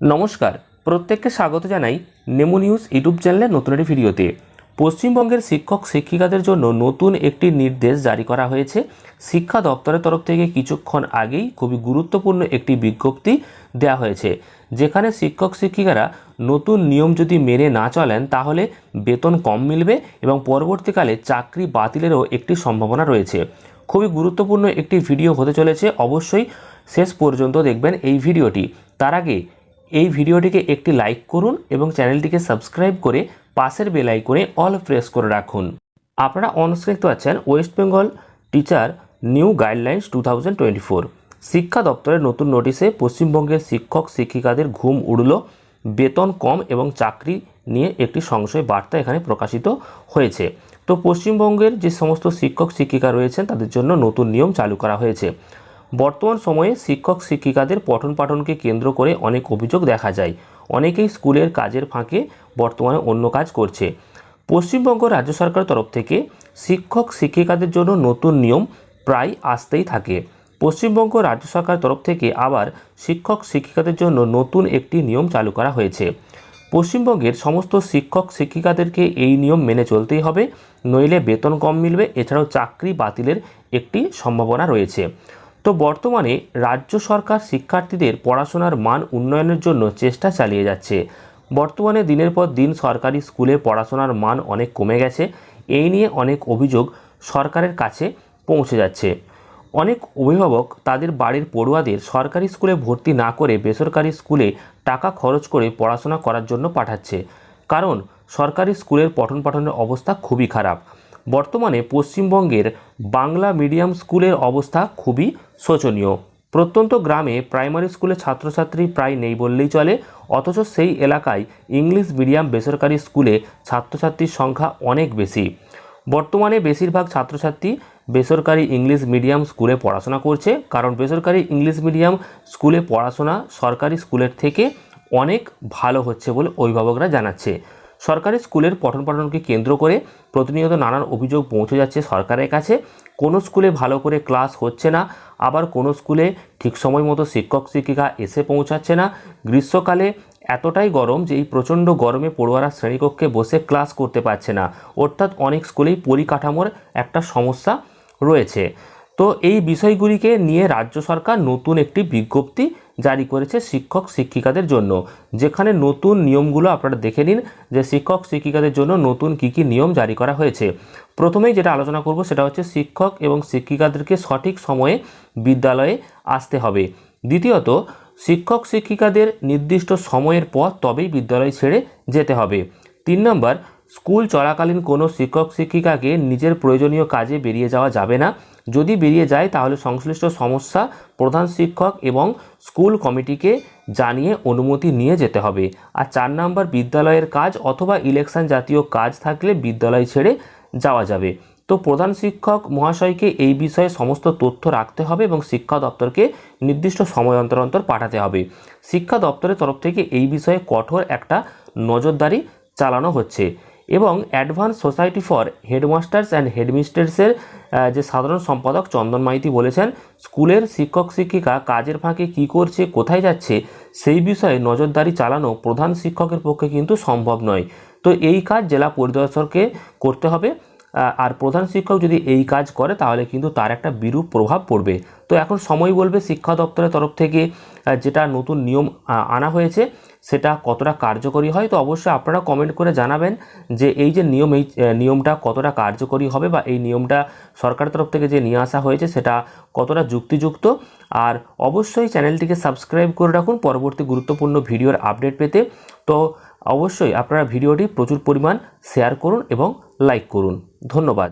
নমস্কার, প্রত্যেককে স্বাগত জানাই নেমো নিউজ ইউটিউব চ্যানেলের নতুন একটি ভিডিওতে। পশ্চিমবঙ্গের শিক্ষক, শিক্ষিকাদের জন্য নতুন একটি নির্দেশ জারি করা হয়েছে। শিক্ষা দপ্তরের তরফ থেকে কিছুক্ষণ আগেই খুবই গুরুত্বপূর্ণ একটি বিজ্ঞপ্তি দেওয়া হয়েছে, যেখানে শিক্ষক, শিক্ষিকারা নতুন নিয়ম যদি মেনে না চলেন, তাহলে বেতন কম মিলবে এবং পরবর্তীকালে চাকরি বাতিলেরও একটি সম্ভাবনা রয়েছে। খুবই গুরুত্বপূর্ণ একটি ভিডিও হতে চলেছে, অবশ্যই শেষ পর্যন্ত দেখবেন এই ভিডিওটি। তার আগে এই ভিডিওটিকে একটি লাইক করুন এবং চ্যানেলটিকে সাবস্ক্রাইব করে পাশের বেল আইকনে অল প্রেস করে রাখুন। আপনারা অনস্ক্রিন দেখতে পাচ্ছেন West Bengal teacher new guidelines to শিক্ষা দপ্তরের নতুন নোটিশে পশ্চিমবঙ্গের শিক্ষক শিক্ষিকাদের ঘুম উড়ল, বেতন কম এবং চাকরি নিয়ে একটি সংশয় বার্তা এখানে প্রকাশিত হয়েছে। তো পশ্চিমবঙ্গের যে সমস্ত শিক্ষক শিক্ষিকা রয়েছেন তাদের জন্য নতুন নিয়ম চালু করা হয়েছে। বর্তমান সময়ে শিক্ষক শিক্ষিকাদের পঠন পাঠনকে কেন্দ্র করে অনেক অভিযোগ দেখা যায়। অনেকেই স্কুলের কাজের ফাঁকে বর্তমানে অন্য কাজ করছে। পশ্চিমবঙ্গ রাজ্য সরকারের তরফ থেকে শিক্ষক শিক্ষিকাদের জন্য নতুন নিয়ম প্রায় আসতেই থাকে। পশ্চিমবঙ্গ রাজ্য সরকারের তরফ থেকে আবার শিক্ষক শিক্ষিকাদের জন্য নতুন একটি নিয়ম চালু করা হয়েছে। পশ্চিমবঙ্গের সমস্ত শিক্ষক শিক্ষিকাদেরকে এই নিয়ম মেনে চলতেই হবে। নইলে বেতন কম মিলবে, এছাড়াও চাকরি বাতিলের একটি সম্ভাবনা রয়েছে। তো বর্তমানে রাজ্য সরকার শিক্ষার্থীদের পড়াশোনার মান উন্নয়নের জন্য চেষ্টা চালিয়ে যাচ্ছে। বর্তমানে দিনের পর দিন সরকারি স্কুলে পড়াশোনার মান অনেক কমে গেছে। এই নিয়ে অনেক অভিযোগ সরকারের কাছে পৌঁছে যাচ্ছে। অনেক অভিভাবক তাদের বাড়ির পড়ুয়াদের সরকারি স্কুলে ভর্তি না করে বেসরকারি স্কুলে টাকা খরচ করে পড়াশোনা করার জন্য পাঠাচ্ছে। কারণ সরকারি স্কুলের পঠন পাঠনের অবস্থা খুবই খারাপ। বর্তমানে পশ্চিমবঙ্গের বাংলা মিডিয়াম স্কুলের অবস্থা খুবই শোচনীয়। প্রত্যন্ত গ্রামে প্রাইমারি স্কুলে ছাত্রছাত্রী প্রায় নেই বললেই চলে, অথচ সেই এলাকায় ইংলিশ মিডিয়াম বেসরকারি স্কুলে ছাত্রছাত্রীর সংখ্যা অনেক বেশি। বর্তমানে বেশিরভাগ ছাত্রছাত্রী বেসরকারি ইংলিশ মিডিয়াম স্কুলে পড়াশোনা করছে, কারণ বেসরকারি ইংলিশ মিডিয়াম স্কুলে পড়াশোনা সরকারি স্কুলের থেকে অনেক ভালো হচ্ছে বলে অভিভাবকরা জানাচ্ছে। সরকারি স্কুলের পঠন পাঠনকে কেন্দ্র করে প্রতিনিয়ত নানান অভিযোগ পৌঁছে যাচ্ছে সরকারের কাছে। কোনো স্কুলে ভালো করে ক্লাস হচ্ছে না, আবার কোনো স্কুলে ঠিক সময় মতো শিক্ষক, শিক্ষিকা এসে পৌঁছাচ্ছে না। গ্রীষ্মকালে এতটাই গরম যে এই প্রচণ্ড গরমে পড়ুয়ারা শ্রেণীকক্ষে বসে ক্লাস করতে পারছে না। অর্থাৎ অনেক স্কুলেই পরিকাঠামোর একটা সমস্যা রয়েছে। তো এই বিষয়গুলিকে নিয়ে রাজ্য সরকার নতুন একটি বিজ্ঞপ্তি জারি করেছে শিক্ষক শিক্ষিকাদের জন্য। যেখানে নতুন নিয়মগুলো আপনারা দেখে নিন যে শিক্ষক শিক্ষিকাদের জন্য নতুন কী কী নিয়ম জারি করা হয়েছে। প্রথমেই যেটা আলোচনা করব সেটা হচ্ছে শিক্ষক এবং শিক্ষিকাদেরকে সঠিক সময়ে বিদ্যালয়ে আসতে হবে। দ্বিতীয়ত, শিক্ষক শিক্ষিকাদের নির্দিষ্ট সময়ের পর তবেই বিদ্যালয় ছেড়ে যেতে হবে। তিন নম্বর, স্কুল চলাকালীন কোনো শিক্ষক শিক্ষিকাকে নিজের প্রয়োজনীয় কাজে বেরিয়ে যাওয়া যাবে না। যদি বেরিয়ে যায়, তাহলে সংশ্লিষ্ট সমস্যা প্রধান শিক্ষক এবং স্কুল কমিটিকে জানিয়ে অনুমতি নিয়ে যেতে হবে। আর চার নম্বর, বিদ্যালয়ের কাজ অথবা ইলেকশন জাতীয় কাজ থাকলে বিদ্যালয় ছেড়ে যাওয়া যাবে। তো প্রধান শিক্ষক মহাশয়কে এই বিষয়ে সমস্ত তথ্য রাখতে হবে এবং শিক্ষা দপ্তরকে নির্দিষ্ট সময় অন্তর অন্তর পাঠাতে হবে। শিক্ষা দপ্তরের তরফ থেকে এই বিষয়ে কঠোর একটা নজরদারি চালানো হচ্ছে। এবং advance society for headmasters and হেডমিস্ট্রেসের যে সাধারণ সম্পাদক চন্দন মাইতি বলেছেন, স্কুলের শিক্ষক শিক্ষিকা কাজের ফাঁকে কী করছে, কোথায় যাচ্ছে, সেই বিষয়ে নজরদারি চালানো প্রধান শিক্ষকের পক্ষে কিন্তু সম্ভব নয়। তো এই কাজ জেলা পরিদর্শককে করতে হবে। আর প্রধান শিক্ষক যদি এই কাজ করে, তাহলে কিন্তু তার একটা বিরূপ প্রভাব পড়বে। তো এখন সময় বলবে শিক্ষা দপ্তরের তরফ থেকে। যেটা নতুন নিয়ম আনা হয়েছে, সেটা কতটা কার্যকরী হয়, তো অবশ্যই আপনারা কমেন্ট করে জানাবেন যে এই যে নিয়ম, এই নিয়মটা কতটা কার্যকরী হবে বা এই নিয়মটা সরকারের তরফ থেকে যে নিয়ে আসা হয়েছে, সেটা কতটা যুক্তিযুক্ত। আর অবশ্যই চ্যানেলটিকে সাবস্ক্রাইব করে রাখুন পরবর্তী গুরুত্বপূর্ণ ভিডিওর আপডেট পেতে। তো অবশ্যই আপনারা ভিডিওটি প্রচুর পরিমাণ শেয়ার করুন এবং লাইক করুন। ধন্যবাদ।